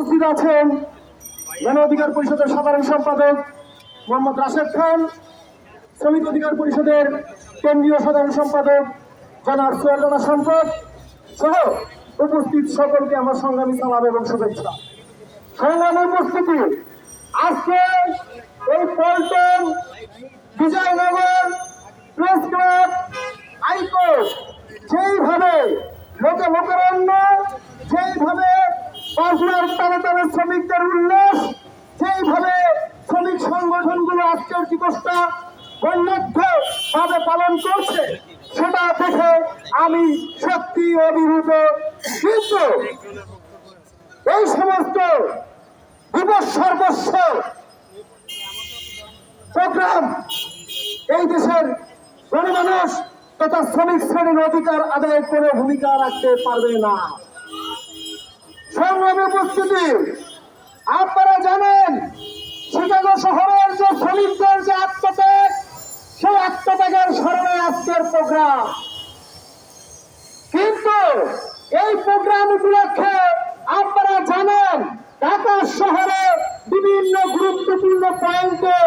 উপস্থিত আছেন গণ অধিকার পরিষদের সাধারণ সম্পাদক মোহাম্মদ রাশেদ খান, শ্রমিক অধিকার পরিষদের কেন্দ্রীয় সাধারণ সম্পাদক জনাব সোহেলনা সম্পদ সহ উপস্থিত সকলকে আমার সংগ্রামী সালাম এবং শুভেচ্ছা। সংগ্রামী উপস্থিতি, আজকে এই Paltan Bijoynagar press club high court যেইভাবে লোকে লোকারণ্য যেইভাবে পাঁচলার তালে তালে শ্রমিকদের উল্লাস যেইভাবে শ্রমিক সংগঠনগুলো আজকের দিবসটা বন্যাঢ্য ভাবে পালন করছে, সেটা দেখে আমি সত্যি অভিভূত। কিন্তু এই সমস্ত দিবস সর্বস্ব প্রোগ্রাম এই দেশের গণমানুষ তথা শ্রমিক শ্রেণির অধিকার আদায়ের কোনো ভূমিকা রাখতে পারবে না। সংগ্রামী উপস্থিতি আপনারা জানেন, শিকাগো শহরের যে শ্রমিকদের যে আত্মত্যাগ, সেই আত্মত্যাগের স্মরণে আজকের প্রোগ্রাম। কিন্তু এই প্রোগ্রাম উপলক্ষে আপনারা জানেন, ঢাকা শহরে বিভিন্ন গুরুত্বপূর্ণ পয়েন্টে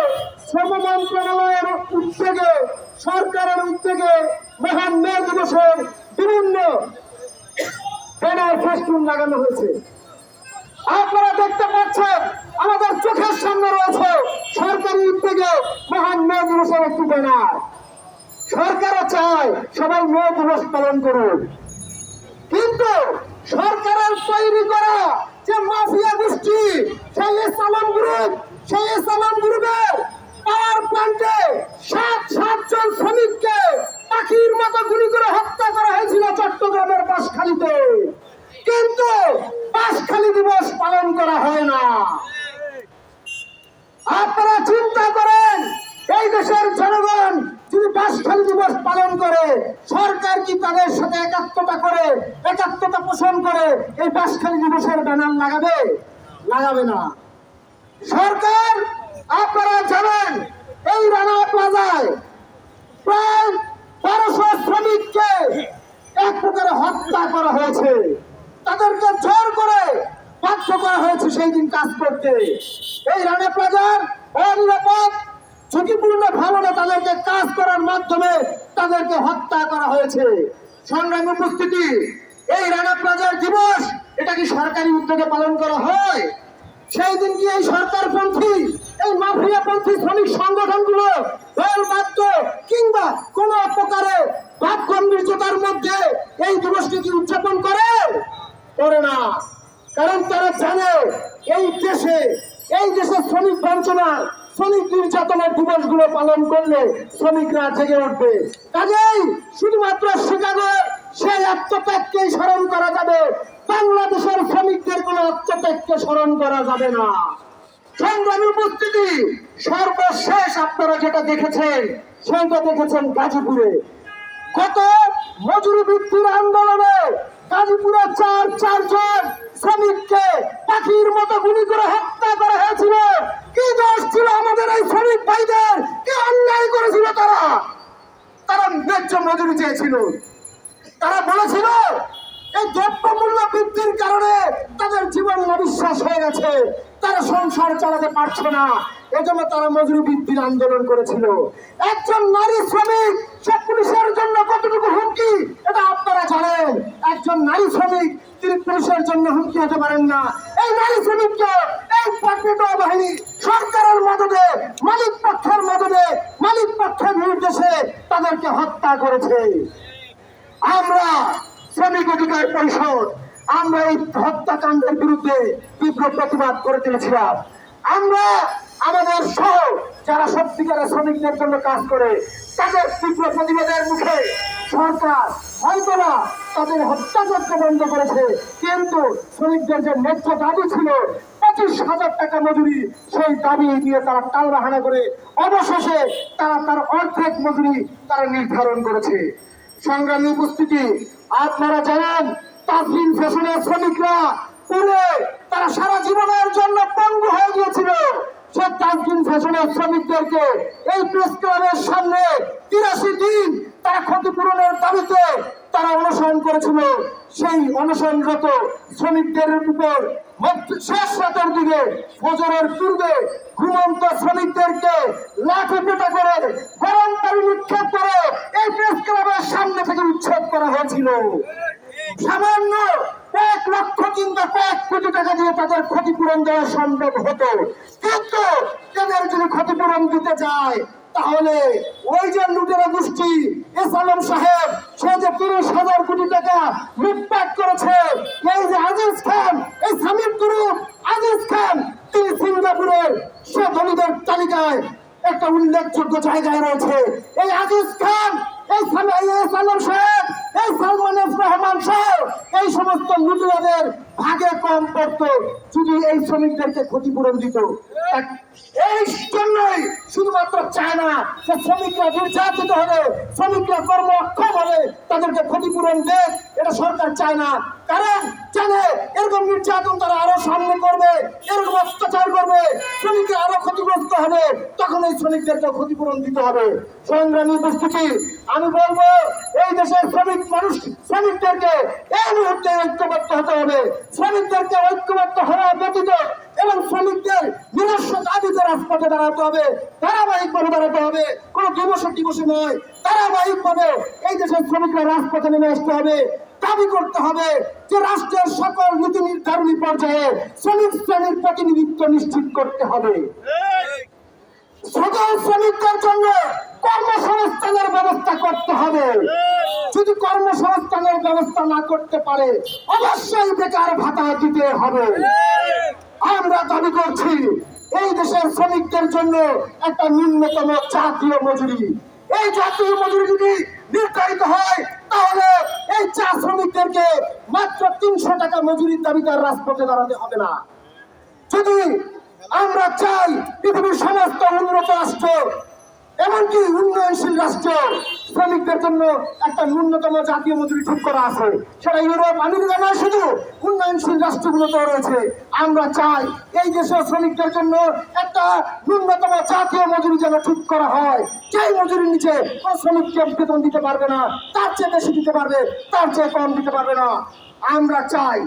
শ্রম মন্ত্রণালয়ের উদ্যোগে, সরকারের উদ্যোগে মহান মে দিবসের বিভিন্ন ব্যানার ফেস্টুন লাগানো হয়েছে। আপনারা দেখতে পাচ্ছেন, আমাদের চোখের সামনে রয়েছে সরকারি উদ্যোগে মহান মে দিবসের একটি ব্যানার। সরকারও চায় সবাই মে দিবস পালন করুন কিন্তু সরকারের তৈরি করা যে মাফিয়া গোষ্ঠী, সেই সালাম গ্রুপ, সেই সালাম গ্রুপের পাওয়ার প্ল্যান্টে সাত সাতজন শ্রমিককে পাখির মতো গুলি করে চট্টগ্রামের বাসখালীতে কিন্তু বাসখালী দিবস পালন করা হয় না। আপনারা চিন্তা করেন, এই দেশের জনগণ যদি বাসখালী দিবস পালন করে, সরকার কি তাদের সাথে একাত্মতা করে, একাত্মতা পোষণ করে, এই বাসখালী দিবসের ব্যানার লাগাবে? লাগাবে না। সরকার, আপনারা জানেন, এই রানা প্লাজায় প্রায় বারোশো হত্যা করা হয়েছে। তাদেরকে জোর করে বাধ্য করা হয়েছে সেই দিন কাজ করতে। এই রানা প্লাজার অনিরাপদ, ঝুঁকিপূর্ণ ভাবনা তাদেরকে কাজ করার মাধ্যমে তাদেরকে হত্যা করা হয়েছে। সংগ্রাম উপস্থিতি, এই রানা প্লাজার দিবস, এটা কি সরকারি উদ্যোগে পালন করা হয়? সেই দিন কি এই সরকারপন্থী, এই মাফিয়াপন্থী শ্রমিক সংগঠনগুলো বাধ্য কিংবা কোন প্রকারে ভাব গম্ভীর্যতার মধ্যে এই দিবসকে কি উদযাপন করে? করে না। কারণ তারা জানে এই দেশে এই দেশে শ্রমিক বঞ্চনা, শ্রমিক নির্যাতনের দিবসগুলো পালন করলে শ্রমিকরা জেগে উঠবে। কাজেই শুধুমাত্র শিকাগো সেই আত্মত্যাগকেই স্মরণ করা যাবে। বাংলাদেশের শ্রমিকদের কোন আত্মত্যাগকে স্মরণ করা যাবে না। সংগ্রামী উপস্থিতি, সর্বশেষ আপনারা যেটা দেখেছেন সেটা দেখেছেন গাজীপুরে। কত মজুরি বৃদ্ধির আন্দোলনে গাজীপুরে চার চারজন শ্রমিককে পাখির মতো গুলি করে হত্যা করা হয়েছিল কি দোষ ছিল আমাদের এই শ্রমিক ভাইদের কি অন্যায় করেছিল তারা তারা ন্যায্য মজুরি চেয়েছিল তারা বলেছিল এই দ্রব্য মূল্য বৃদ্ধির কারণে তাদের জীবন অবিশ্বাস হয়ে গেছে তারা সংসার চালাতে পারছে না। এজন্য তারা মজুরি বৃদ্ধির আন্দোলন করেছিল। একজন নারী শ্রমিক, সে পুলিশের জন্য কতটুকু হুমকি, এটা আপনারা জানেন। একজন নারী শ্রমিক, তিনি পুলিশের জন্য হুমকি হতে পারেন না। এই নারী শ্রমিককে এই পাট্টিত বাহিনী সরকারের মদদে, মালিক পক্ষের মদদে, মালিক পক্ষের নির্দেশে তাদেরকে হত্যা করেছে। আমরা শ্রমিক অধিকার পরিষদ আমরা এই হত্যাকাণ্ডের বিরুদ্ধে তীব্র প্রতিবাদ করে তুলেছিলাম আমরা আমাদের সহ যারা সত্যিকারের শ্রমিকদের জন্য কাজ করে, তাদের তীব্র প্রতিবাদের মুখে সরকার হয়তো না তাদের হত্যাযজ্ঞ বন্ধ করেছে, কিন্তু শ্রমিকদের যে ন্যায্য দাবি ছিল, পঁচিশ হাজার টাকা মজুরি, সেই দাবি দিয়ে তারা টাল বাহানা করে অবশেষে তারা তার অর্ধেক মজুরি তারা নির্ধারণ করেছে। সংগ্রামী উপস্থিতি, আপনারা জানেন তাজরিন ফ্যাশনের শ্রমিকরা পুরে তারা সারা জীবনের জন্য পঙ্গু হয়ে গিয়েছিল। সে তাজরিন ফ্যাশনের শ্রমিকদেরকে এই প্রেস ক্লাবের সামনে তিরাশি দিন তারা ক্ষতিপূরণের দাবিতে তারা অনশন করেছিল। সেই অনশনরত শ্রমিকদের উপর শেষ রাতের দিকে ফজরের পূর্বে ঘুমন্ত শ্রমিকদেরকে লাঠি পেটা করে গরম পানি নিক্ষেপ করে এই প্রেস ক্লাবের সামনে থেকে উচ্ছেদ করা হয়েছিল। সামান্য কয়েক লক্ষ কিংবা কয়েক কোটি টাকা দিয়ে তাদের ক্ষতিপূরণ দেওয়া সম্ভব হতো। কিন্তু এদের যদি ক্ষতিপূরণ দিতে যায়, তাহলে ওই যে লুটেরা গোষ্ঠী, এস আলম সাহেব, সে যে তিরিশ হাজার কোটি টাকা লুটপাট করেছে, এই যে আজিজ খান, এই সামির গ্রুপ আজিজ খান, তিনি সিঙ্গাপুরের সে ধনীদের তালিকায় একটা উল্লেখযোগ্য জায়গায় রয়েছে। এই আজিজ খান, এই সামি- এই এস আলম সাহেব এই সালমান রহমান সাহেব এই সমস্ত লুটেরাদের ভাগে কম করত, যদি এই শ্রমিকদেরকে ক্ষতিপূরণ দিত। এই জন্যই শুধুমাত্র চায় না যে শ্রমিকরা নির্যাতিত হবে, শ্রমিকরা কর্ম অক্ষম হবে, তাদেরকে ক্ষতিপূরণ দেয় এটা সরকার চায় না। কারণ জানে এরকম নির্যাতন তারা আরও সামনে করবে, এরকম অত্যাচার করবে, শ্রমিকরা আরও ক্ষতিগ্রস্ত হবে, তখন এই শ্রমিকদেরকে ক্ষতিপূরণ দিতে হবে। সংগ্রামী উপস্থিতি, আমি বলব, এই দেশের শ্রমিক মানুষ, শ্রমিকদেরকে এই মুহূর্তে ঐক্যবদ্ধ হতে হবে। শ্রমিকদেরকে ঐক্যবদ্ধ হওয়া ব্যতীত এবং শ্রমিকদের নিজস্ব দাবিতে রাজপথে দাঁড়াতে হবে, ধারাবাহিকভাবে দাঁড়াতে হবে। কোনো দিবসে দিবসে নয়, ধারাবাহিকভাবে এই দেশের শ্রমিকরা রাজপথে নেমে আসতে হবে। দাবি করতে হবে যে রাষ্ট্রের সকল নীতি নির্ধারণী পর্যায়ে শ্রমিক শ্রেণির প্রতিনিধিত্ব নিশ্চিত করতে হবে। সকল শ্রমিকদের জন্য কর্মসংস্থানের ব্যবস্থা করতে হবে। যদি কর্মসংস্থানের ব্যবস্থা না করতে পারে, অবশ্যই বেকার ভাতা দিতে হবে। আমরা দাবি করছি, এই দেশের শ্রমিকদের জন্য একটা ন্যূনতম জাতীয় মজুরি। এই জাতীয় মজুরি যদি নির্ধারিত হয় তাহলে এই চা শ্রমিকদেরকে মাত্র তিনশো টাকা মজুরির দাবিতে রাজপথে দাঁড়াতে হবে না। যদি আমরা চাই পৃথিবীর সমস্ত উন্নত রাষ্ট্র এমনকি উন্নয়নশীল রাষ্ট্র শ্রমিকদের জন্য একটা ন্যূনতম জাতীয় মজুরি ঠিক করা আছে। সেটা ইউরোপ, আমেরিকা নয়, শুধু উন্নয়নশীল রাষ্ট্রগুলোতে রয়েছে। আমরা চাই এই দেশের শ্রমিকদের জন্য একটা ন্যূনতম জাতীয় মজুরি যেন ঠিক করা হয়। যেই মজুরির নিচে কোনো শ্রমিককে বেতন দিতে পারবে না, তার চেয়ে বেশি দিতে পারবে, তার চেয়ে কম দিতে পারবে না। আমরা চাই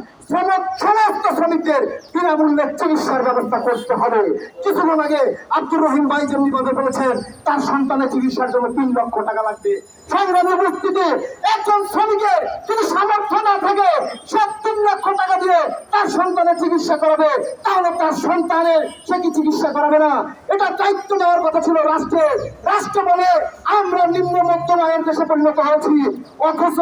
সমস্ত শ্রমিকদের বিনামূল্যে চিকিৎসার ব্যবস্থা করতে হবে। কিছুক্ষণ আগে আব্দুর রহিম ভাই যেমনি ভাবে বলেছেন তার সন্তানের চিকিৎসার জন্য তিন লক্ষ টাকা লাগবে। সংগ্রামী উপস্থিতি, একজন শ্রমিকের যদি সামর্থ্য না থাকে, সে তিন লক্ষ টাকা দিয়ে তার সন্তানের চিকিৎসা করাবে। তাহলে তার সন্তানের, সে কি চিকিৎসা করাবে না? এটা দায়িত্ব নেওয়ার কথা ছিল রাষ্ট্রের। রাষ্ট্র বলে আমরা নিম্ন মধ্যম আয়ের দেশে পরিণত হয়েছি। অথচ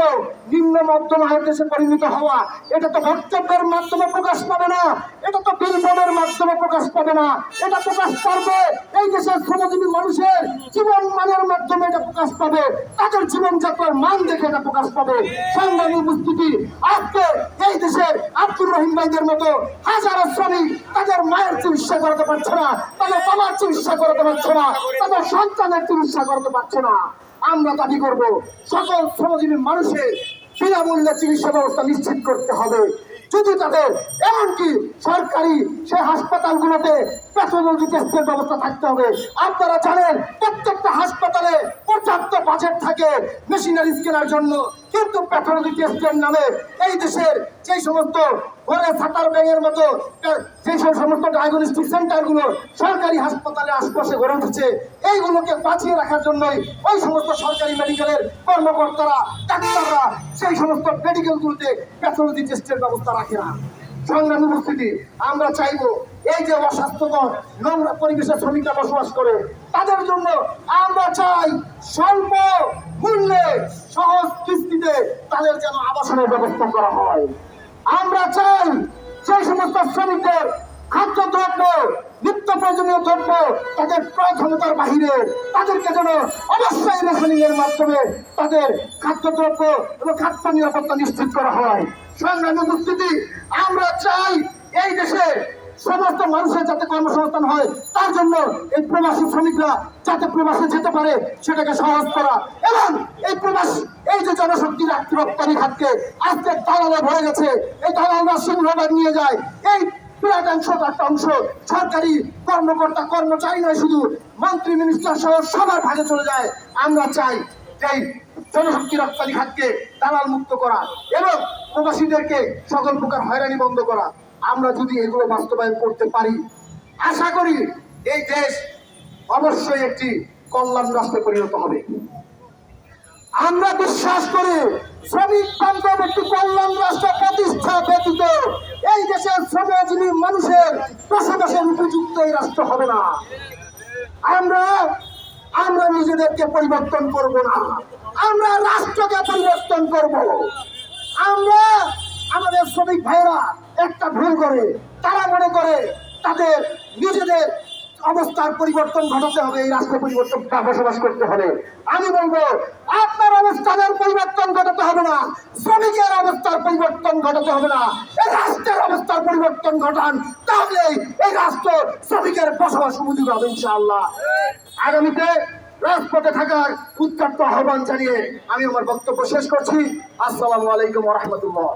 নিম্ন মধ্যম আয়ের দেশে পরিণত হওয়া, এটা তো বক্তব্যের মাধ্যমে প্রকাশ পাবে না। এটা তো বিলবোর্ডের মাধ্যমে প্রকাশ পাবে না। এটা প্রকাশ পাবে এই দেশের শ্রমজীবী মানুষের জীবন মানের মাধ্যমে এটা প্রকাশ পাবে। তাদের জীবনযাত্রার মান দেখে এটা প্রকাশ পাবে। সংগ্রামী উপস্থিতি, আজকে এই দেশের আব্দুর রহিম ভাইদের মতো হাজারো শ্রমিক তাদের মায়ের চিকিৎসা করাতে পারছে না, তাদের বাবার চিকিৎসা করাতে পারছে না, তাদের সন্তানের চিকিৎসা করাতে পারছে না। আমরা দাবি করব, সকল শ্রমজীবী মানুষের বিনামূল্যে চিকিৎসা ব্যবস্থা নিশ্চিত করতে হবে। যদি তাদের, এমনকি সরকারি সেই হাসপাতালগুলোতে প্যাথোলজি টেস্টের ব্যবস্থা থাকতে হবে। আপনারা জানেন, প্রত্যেকটা হাসপাতালে পর্যাপ্ত বাজেট থাকে মেশিনারি কেনার জন্য। কিন্তু প্যাথোলজি টেস্টের নামে এই দেশের যে সমস্ত ঘরে সাতার ব্যাঙের মতো যে সমস্ত ডায়াগনস্টিক সেন্টারগুলো সরকারি হাসপাতালে আশপাশে গড়ে উঠেছে, এইগুলোকে বাঁচিয়ে রাখার জন্যই ওই সমস্ত সরকারি মেডিকেলের কর্মকর্তারা, ডাক্তাররা সেই সমস্ত মেডিকেলগুলোতে প্যাথোলজি টেস্টের ব্যবস্থা রাখে না। সংগ্রামী উপস্থিতি, আমরা চাইব এই যে অস্বাস্থ্যকর নোংরা পরিবেশে শ্রমিকরা বসবাস করে, তাদের জন্য আমরা চাই স্বল্প মূল্যে সহজ কিস্তিতে তাদের যেন আবাসনের ব্যবস্থা করা হয়। আমরা চাই সেই সমস্ত শ্রমিকদের খাদ্যদ্রব্য নিত্য প্রয়োজনীয় দ্রব্য তাদের প্রয়োজনীয়তার বাহিরে তাদেরকে যেন অবশ্যই রেশনিং এর মাধ্যমে তাদের খাদ্যদ্রব্য এবং খাদ্য নিরাপত্তা নিশ্চিত করা হয়। সংগ্রামী উপস্থিতি, আমরা চাই এই দেশে সমস্ত মানুষের যাতে কর্মসংস্থান হয়, তার জন্য এই প্রবাসী শ্রমিকরা যাতে প্রবাসে যেতে পারে, সেটাকে সহজ করা। এবং এই প্রবাস, এই যে জনশক্তি রাত্রি রপ্তানি খাতকে আজকে দালালে ভরে গেছে, এই দালালরা সিংহভাগ নিয়ে যায়। এই বিরাট একটা অংশ সরকারি কর্মকর্তা, কর্মচারী নয় শুধু, মন্ত্রী মিনিস্টার সহ সবার ভাগে চলে যায়। আমরা চাই এই জনশক্তি রপ্তানি খাতকে দালাল মুক্ত করা এবং প্রবাসীদেরকে সকল প্রকার হয়রানি বন্ধ করা। আমরা যদি এগুলো বাস্তবায়ন করতে পারি, আশা করি এই দেশ অবশ্যই একটি কল্যাণ রাষ্ট্রে পরিণত হবে। আমরা বিশ্বাস করি শ্রমিক বান্ধব একটি কল্যাণ রাষ্ট্র প্রতিষ্ঠা ব্যতীত এই দেশের শ্রমজীবী মানুষের বসবাসের উপযুক্ত এই রাষ্ট্র হবে না। আমরা আমরা নিজেদেরকে পরিবর্তন করব না। আমরা রাষ্ট্রকে পরিবর্তন করব। আমরা আমাদের শ্রমিক ভাইরা একটা ভুল করে, তারা মনে করে তাদের নিজেদের অবস্থার পরিবর্তন ঘটাতে হবে, এই রাষ্ট্র পরিবর্তন বসবাস করতে হবে। আমি বলব, আপনার অবস্থানের পরিবর্তন ঘটাতে হবে না, শ্রমিকের অবস্থার পরিবর্তন ঘটাতে হবে না, এই রাষ্ট্রের অবস্থার পরিবর্তন ঘটান তাহলে এই রাষ্ট্র শ্রমিকের বসবাস উপযোগী হবে, ইনশাআল্লাহ। আগামীতে রাজপথে থাকার উত্তপ্ত আহ্বান জানিয়ে আমি আমার বক্তব্য শেষ করছি। আসসালামু আলাইকুম রহমতুল্লাহ।